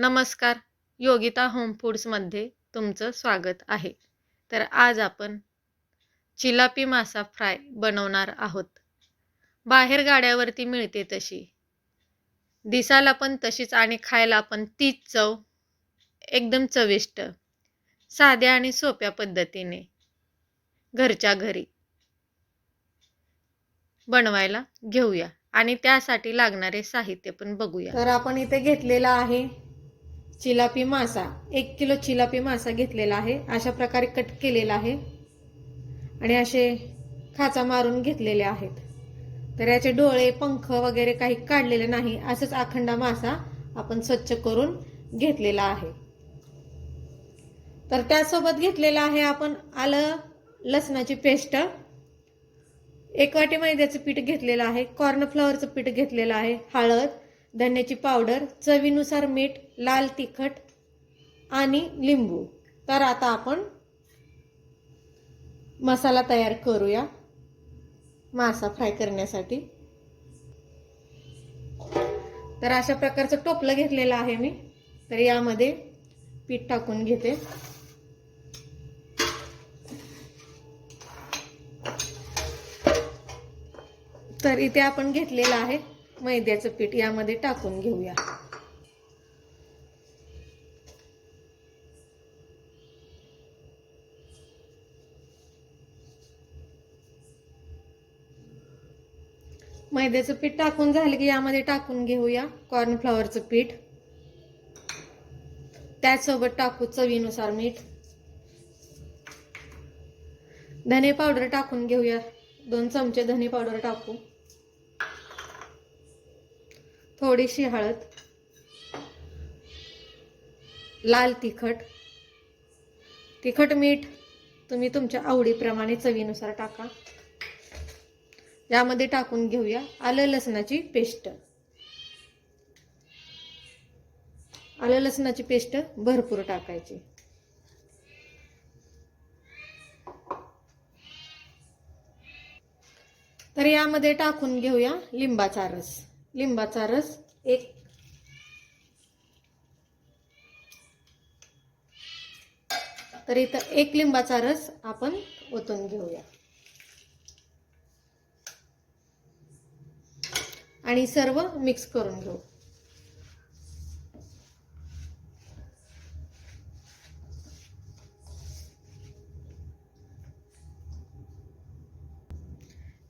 नमस्कार. योगिता होम फूड्समध्ये तुमचं स्वागत आहे. तर आज आपण चिलापी मासा फ्राय बनवणार आहोत. बाहेर गाड्यावरती मिळते तशी. दिसायला पण तशीच आणि खायला पण तीच चव एकदम चविष्ट साध्या आणि सोप्या पद्धतीने घरच्या घरी बनवायला घेऊया आणि त्यासाठी लागणारे साहित्य पण बघूया. तर आपण इथे घेतलेलं आहे चिलापी मासा. एक किलो चिलापी मासा घेतलेला आहे. अशा प्रकारे कट केलेला आहे. आणि असे खाचा मारून घेतलेले आहेत. तर याचे डोळे पंख वगैरे काही काढलेले नाही. असंच अखंड मासा आपण स्वच्छ करून घेतलेला आहे. तर त्यासोबत घेतलेला आहे आपण आलं लसणाची पेस्ट. एक वाटी मैद्याचं पीठ घेतलेलं आहे. कॉर्नफ्लॉवरचं पीठ घेतलेलं आहे. हळद धन्याची पावडर चवीनुसार मीठ लाल तिखट आणि लिंबू. तर आता आपण मसाला तयार करूया. मासा फ्राय करण्यासाठी. तर अशा प्रकारचं टोपलं घेतलेलं आहे मी. तर यामध्ये पीठ टाकून घेते. तर इथे आपण घेतलेलं आहे मैद्याचं पीठ. यामध्ये टाकून घेऊया. मैद्याचं पीठ टाकून झालं की यामध्ये टाकून घेऊया. कॉर्नफ्लॉवरचं पीठ. त्याचसोबत टाकू चवीनुसार मीठ. धने पावडर टाकून घेऊया. दोन चमचे धने पावडर टाकू. थोडीशी हळद. लाल तिखट. तिखट मीठ तुम्ही तुमच्या आवडीप्रमाणे चवीनुसार टाका. यामध्ये टाकून घेऊया आलं लसणाची पेस्ट. आलं लसणाची पेस्ट भरपूर टाकायची. तर यामध्ये टाकून घेऊया लिंबाचा रस. लिंबाचा रस एक तर इथं एक लिंबाचा रस आपण ओतून घेऊया. आणि सर्व मिक्स करून घेऊ.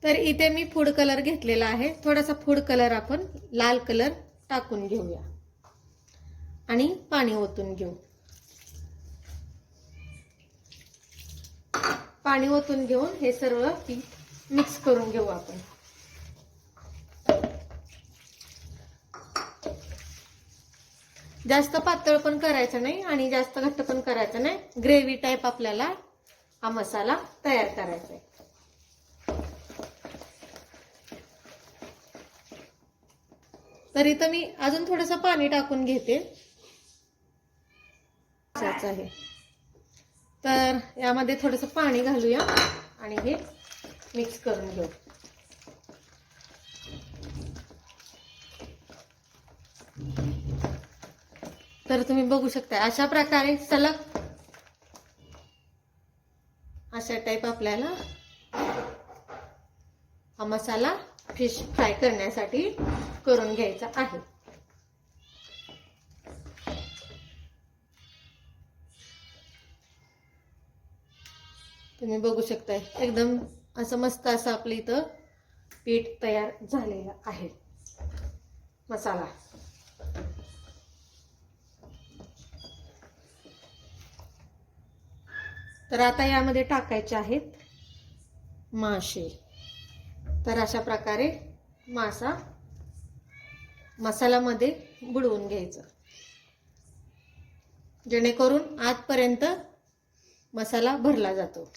तर इथे मी फूड कलर घेतलेला आहे. थोडासा फूड कलर आपण लाल कलर टाकून घेऊया. आणि पाणी ओतून घेऊ. पाणी ओतून घेऊन हे सर्व मिक्स करून घेऊ आपण. जास्त पातळ पण करायचं नाही आणि जास्त घट्ट पण करायचं नाही. ग्रेव्ही टाईप आपल्याला हा मसाला तयार करायचा आहे. तर इथं मी अजून थोडंसं पाणी टाकून घेते. आहे. तर यामध्ये थोडंसं पाणी घालूया आणि हे मिक्स करून घेऊ. तर तुम्ही बघू शकता अशा प्रकारे सलग अशा टाईप आपल्याला हा मसाला फिश फ्राय करण्यासाठी करून घ्यायचा आहे. तुम्ही बघू शकताय एकदम असं मस्त असं आपलं इथं पीठ तयार झालेलं आहे. मसाला. तर आता यामध्ये टाकायचे आहेत मासे. तर अशा प्रकारे मासा मसाल्यामध्ये बुडवून घ्यायचं. जेणेकरून आतपर्यंत मसाला भरला जातो.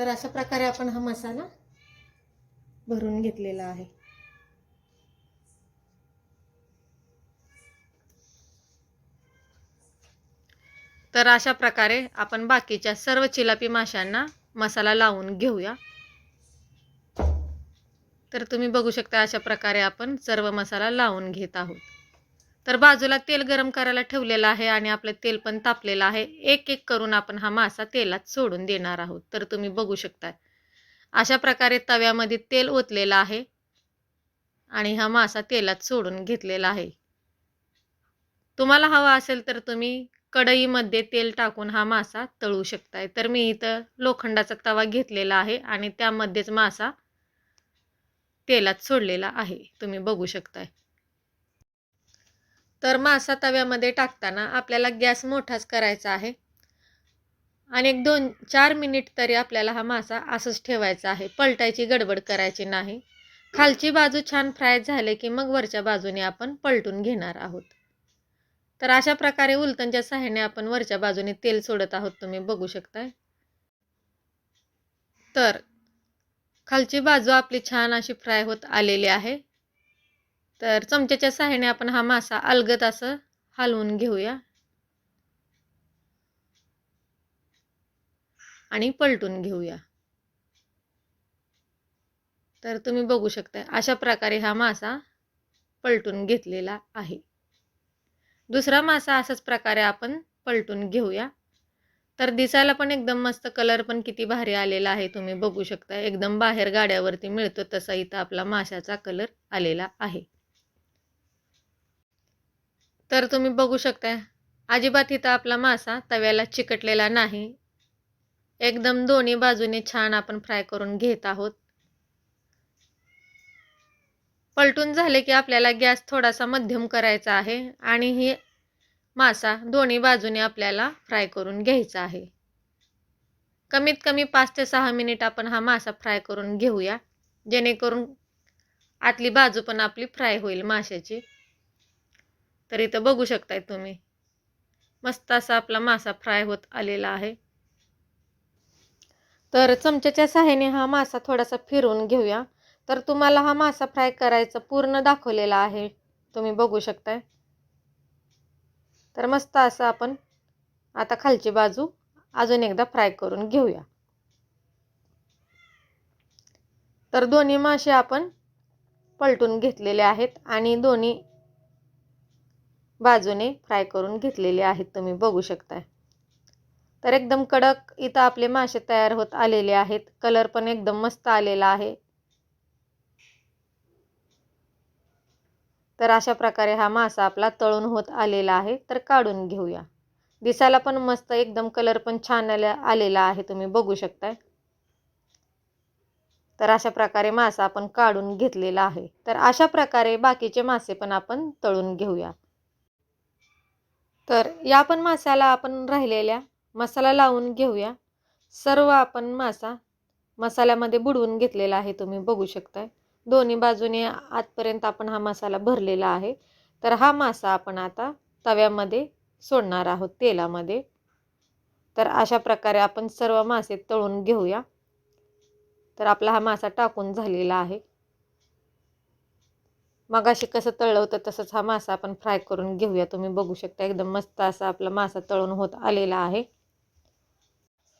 तर अशा प्रकारे आपण हा मसाला भरून घेतलेला आहे. तर अशा प्रकारे आपण बाकीच्या सर्व चिलापी माशांना मसाला लावून घेऊया. तर तुम्ही बघू शकता अशा प्रकारे आपण सर्व मसाला लावून घेत आहोत. तर बाजूला तेल गरम करायला ठेवलेलं आहे आणि आपलं तेल पण तापलेलं आहे. एक एक करून आपण हा मासा तेलात सोडून देणार आहोत. तर तुम्ही बघू शकता अशा प्रकारे तव्यामध्ये तेल ओतलेलं आहे आणि हा मासा तेलात सोडून घेतलेला आहे. तुम्हाला हवा असेल तर तुम्ही कढईमध्ये तेल टाकून हा मासा तळू शकताय. तर मी इथं लोखंडाचा तवा घेतलेला आहे आणि त्यामध्येच मासा तेलात सोडलेला आहे. तुम्ही बघू शकताय. तर मासा तव्यामध्ये टाकताना आपल्याला गॅस मोठाच करायचा आहे. आणि एक दोन चार मिनिट तरी आपल्याला हा मासा असंच ठेवायचा आहे. पलटायची गडबड करायची नाही. खालची बाजू छान फ्राय झाले की मग वरच्या बाजूने आपण पलटून घेणार आहोत. तर अशा प्रकारे उलतनच्या सहाय्याने आपण वरच्या बाजूने तेल सोडत आहोत तुम्ही बघू शकताय. तर खालची बाजू आपली छान अशी फ्राय होत आलेली आहे. तर चमच्याच्या सहाय्याने आपण हा मासा अलगत असं हलवून घेऊया. आणि पलटून घेऊया. तर तुम्ही बघू शकता अशा प्रकारे हा मासा पलटून घेतलेला आहे. दुसरा मासा असाच प्रकारे आपण पलटून घेऊया. तर दिसायला पण एकदम मस्त कलर पण किती भारी आलेला आहे तुम्ही बघू शकता एकदम बाहेर गाड्यावरती मिळतो तसा इथं आपला माशाचा कलर आलेला आहे. तर तुम्ही बघू शकता अजिबात इथं आपला मासा तव्याला चिकटलेला नाही. एकदम दोन्ही बाजूने छान आपण फ्राय करून घेत आहोत. पलटून झाले की आपल्याला गॅस थोडासा मध्यम करायचा आहे आणि ही मासा दोन्ही बाजूने आपल्याला फ्राय करून घ्यायचा आहे. कमीत कमी पाच ते सहा मिनिट आपण हा मासा फ्राय करून घेऊया जेणेकरून आतली बाजू पण आपली फ्राय होईल माशाची. तर इथं बघू शकताय तुम्ही. मस्त असा आपला मासा फ्राय होत आलेला आहे. तर चमच्याच्या सहाय्याने हा मासा थोडासा फिरवून घेऊया. तर तुम्हाला हा मासा फ्राय करायचा पूर्ण दाखवलेला आहे. तुम्ही बघू शकताय. तर मस्त असं आपण आता खालची बाजू अजून एकदा फ्राय करून घेऊया. तर दोन्ही मासे आपण पलटून घेतलेले आहेत आणि दोन्ही बाजूने फ्राय करून घेतलेले आहेत तुम्ही बघू शकताय. तर एकदम कडक इथं आपले मासे तयार होत आलेले आहेत. कलर पण एकदम मस्त आलेला आहे. तर अशा प्रकारे हा मासा आपला तळून होत आलेला आहे. तर काढून घेऊया. दिसायला पण मस्त एकदम कलर पण छान आलेला आहे. तुम्ही बघू शकताय. तर अशा प्रकारे मासा आपण काढून घेतलेला आहे. तर अशा प्रकारे बाकीचे मासे पण आपण तळून घेऊया. तर या पण मासाला आपण राहिलेल्या मसाला लावून घेऊया. सर्व आपण मासा मसाल्यामध्ये बुडवून घेतलेला आहे तुम्ही बघू शकताय. दोन्ही बाजूने आतपर्यंत आपण हा मसाला भरलेला आहे. तर हा मासा आपण आता तव्यामध्ये सोडणार आहोत तेलामध्ये. तर अशा प्रकारे आपण सर्व मासे तळून घेऊया. तर आपला हा मासा टाकून झालेला आहे. मगाशी कसं तळलं होतं तसंच हा मासा आपण फ्राय करून घेऊया. तुम्ही बघू शकता एकदम मस्त असा आपला मासा तळून होत आलेला आहे.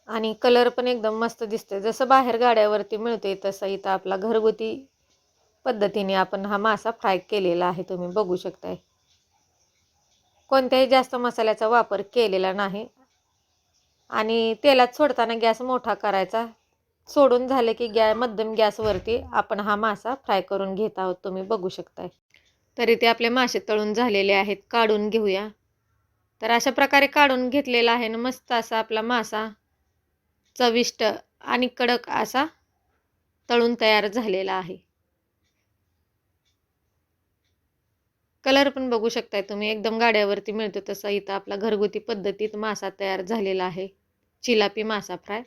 आणि कलर पण एकदम मस्त दिसतोय. जसं बाहेर गाड्यावरती मिळते तसं इथं आपला घरगुती पद्धतीने आपण हा मासा फ्राय केलेला आहे. तुम्ही बघू शकताय. कोणत्याही जास्त मसाल्याचा वापर केलेला नाही. आणि तेलात सोडताना गॅस मोठा करायचा. सोडून झाले की गॅ मध्यम गॅसवरती आपण हा मासा फ्राय करून घेत आहोत तुम्ही बघू शकताय. तरी ते आपले मासे तळून झालेले आहेत काढून घेऊया. तर अशा प्रकारे काढून घेतलेला आहे ना मस्त असा आपला मासा चविष्ट आणि कडक असा तळून तयार झालेला आहे. कलर पण बघू शकताय तुम्ही एकदम गाड्यावरती मिळतो तसा. इथं आपला घरगुती पद्धतीत मासा तयार झालेला आहे. चिलापी मासा फ्राय.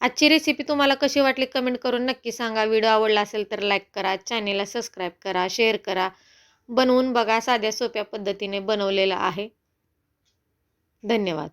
आजची रेसिपी तुम्हाला कशी वाटली कमेंट करून नक्की सांगा. व्हिडिओ आवडला असेल तर लाईक करा चॅनेलला सबस्क्राईब करा शेअर करा. बनवून बघा साध्या सोप्या पद्धतीने बनवलेलं आहे. धन्यवाद.